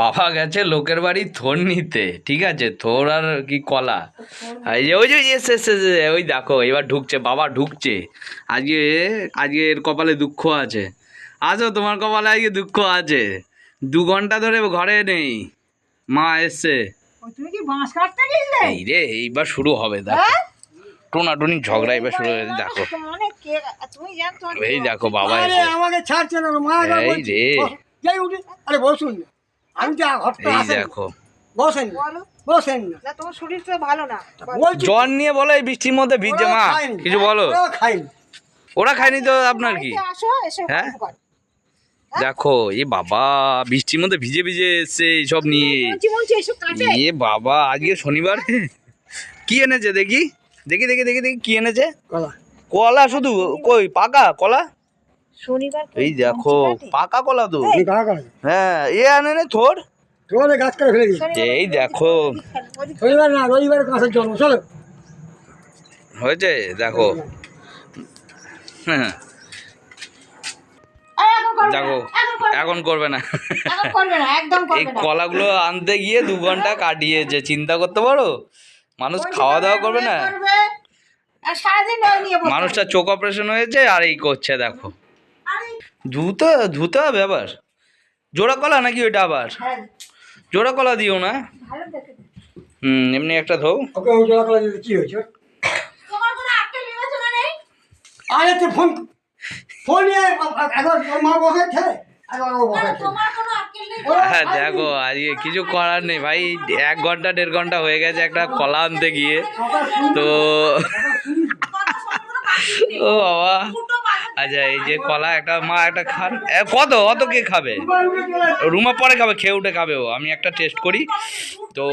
বাবা গেছে লোকের বাড়ি থোর নিতে ঠিক আছে? থোর আর কি কলা? এই যে ওই যে এসে এসে এসে, ওই দেখো এবার ঢুকছে বাবা ঢুকছে। আজকে আজকে এর কপালে দুঃখ আছে। আসো তোমার কপালে আজকে দুঃখ আছে। দু ঘণ্টা ধরে ঘরে নেই। মা এসছে। ওই তুমি কি বাঁশ কাটতে গেছিলে? এই রে এইবার শুরু হবে দেখো। হ্যাঁ? টোনাটুনি ঝগড়া এবার শুরু হয়ে দেখো। মানে এই দেখো বাবা আরে আমাকে ছাড়ছে না এই রে। আরে বসুন আমি এই আসেন? দেখো। বসেন। বসেন। না না তোমার শরীর তো ভালো না। জ্বর নিয়ে বলো এই বৃষ্টির মধ্যে ভিজছে মা। কিছু বলো। ওরা খায়নি। ওরা খায়নি তো আপনার কি? এসে হ্যাঁ? দেখো এ বাবা বৃষ্টির মধ্যে ভিজে ভিজে এসছে সব নিয়ে। এ বাবা আজকে শনিবার। কি এনেছে দেখি? দেখি দেখি দেখি দেখি কি এনেছে? কলা। কলা শুধু কই পাকা কলা? শনিবার এই দেখো পাকা কলা তো। হ্যাঁ এ আনে নে থোর। তোমাদের গাছ করে ফেলে এই দেখো। শনিবার না রবিবার কাছের জন্ম চলো। হয়েছে? দেখো। হ্যাঁ। দেখো এখন করবে না। এখন করবে না। একদম এই কলাগুলো আনতে গিয়ে দু ঘণ্টা কাটিয়েছে চিন্তা করতে পারো? মানুষ খাওয়া দাওয়া করবে না? মানুষটা চোখ অপারেশন হয়েছে আর এই করছে দেখো। ধুতে ধুতে হবে আবার। জোড়া কলা নাকি ওইটা আবার? হ্যাঁ, জোড়া কলা দিও না। হুম এমনি একটা ধো ওকে ওই জোড়া কলা দিতে কি হয়েছে? আরে ফোন ফোন মা বসে খেলে হ্যাঁ দেখো আজকে কিছু করার নেই ভাই। এক ঘণ্টা দেড় ঘণ্টা হয়ে গেছে একটা কলা আনতে গিয়ে। তো ও বাবা। আচ্ছা এই যে কলা, একটা মা একটা খান। কত, অত কে খাবে? রুমা পরে খাবে, খেয়ে উঠে খাবে ও। আমি একটা টেস্ট করি। তো